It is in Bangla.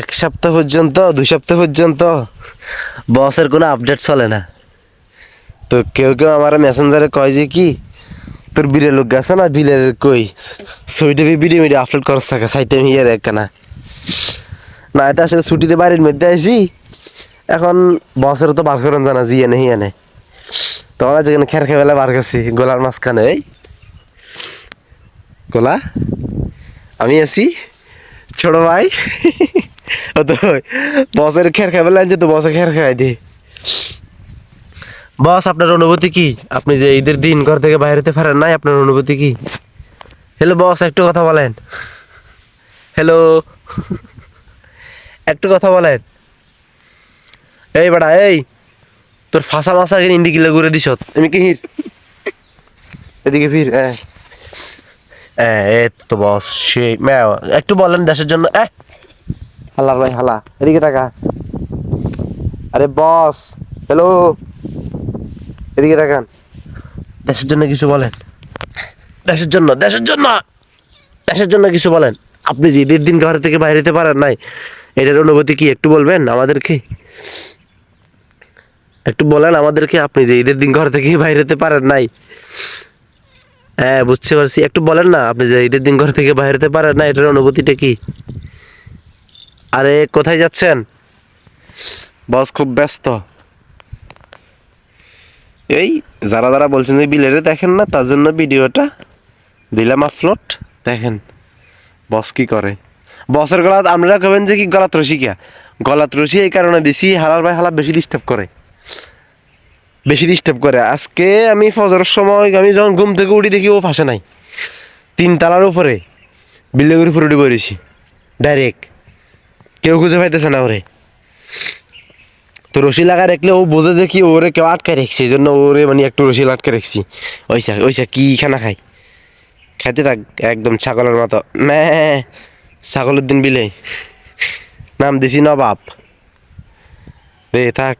এক সপ্তাহ পর্যন্ত দুই সপ্তাহ পর্যন্ত বসের কোনো আপডেট চলে না। তো কেউ কেউ আমার মেসেঞ্জারে কয় যে কি, তোর বিলের লোক গেছে না? বিলের কই? ছবিটা ভিডিও মিডিও আপলোড করার থাকে, সাইটে হিয়ার একখানা না। এটা আসলে ছুটিতে বাড়ির মধ্যে আইসি এখন বসের তো বার করেন জানা, জিয়ে নেই এনে। তখন যেখানে খের খেয়ে বেলা বার করছি, গোলার মাঝখানে, এই। গোলা? আমি আছি, ছোট ভাই। তো বসের খের খাই বেলা আনছে তো বসে খের খাই দি। বস আপনার অনুভূতি কি? আপনি যে ঈদের দিন ঘর থেকে বাইরে হতে পারেন নাই আপনার অনুভূতি কি? হ্যালো বস একটু কথা বলেন। হ্যালো একটু কথা বলেন। এই বেটা এই তোর ফাঁসা মাসা ইন্ডি কিলো ঘুরে দিস তুমি কি হির? এদিকে ফির হ্যাঁ হ্যাঁ এই তো বস সেই একটু বলেন দেশের জন্য এ। হালা ভাই, হালা। এদিকে টাকা আরে বস হ্যালো এদিকে তাকান। দেশের জন্য কিছু বলেন। দেশের জন্য দেশের জন্য। দেশের জন্য কিছু বলেন। আপনি যে ঈদের দিন ঘর থেকে বাইরে যেতে পারেন নাই, এটার অনুভূতি কি একটু বলবেন আমাদেরকে? একটু বলেন আমাদেরকে, আপনি যে ঈদের দিন ঘর থেকে বাইরে যেতে পারেন নাই। হ্যাঁ বুঝতে পারছি। একটু বলেন না, আপনি যে ঈদের দিন ঘর থেকে বাইরে যেতে পারেন না এটার অনুভূতিটা কি? আরে, কোথায় যাচ্ছেন? বস, খুব ব্যস্ত। এই, যারা যারা বলছেন যে বিলেরে দেখেন না, তার জন্য ভিডিওটা দিলাম আপলোড। দেখেন, বস কি করে? বসের গলা, আপনারা কবেন যে কি গলাত রসি কিয়া? গলাত রসি এই কারণে দিছি হালার ভাই হালা বেশি ডিস্টার্ব করে। বেশি ডিস্টার্ব করে। আজকে আমি ফজরের সময়, আমি যখন ঘুম থেকে উঠি দেখি ও ফাঁসে নাই। তিন তালার উপরে বিল্ডিংয়ের উপরে উঠে পড়েছি ডাইরেক্ট কেউ খুঁজে পাইতেছে না ওরে। তো রশি লাগা রাখলে ও বোঝে যে কি ওরে কেউ আটকে রেখছে, এই জন্য ওরে মানে একটু রশি আটকে রেখছি। ওইসা ওইসা কি খানা খাই খাইতে থাক, একদম ছাগলের মতো। মে ছাগলের দিন বিলে। নাম দিছি নবাব। দে, থাক।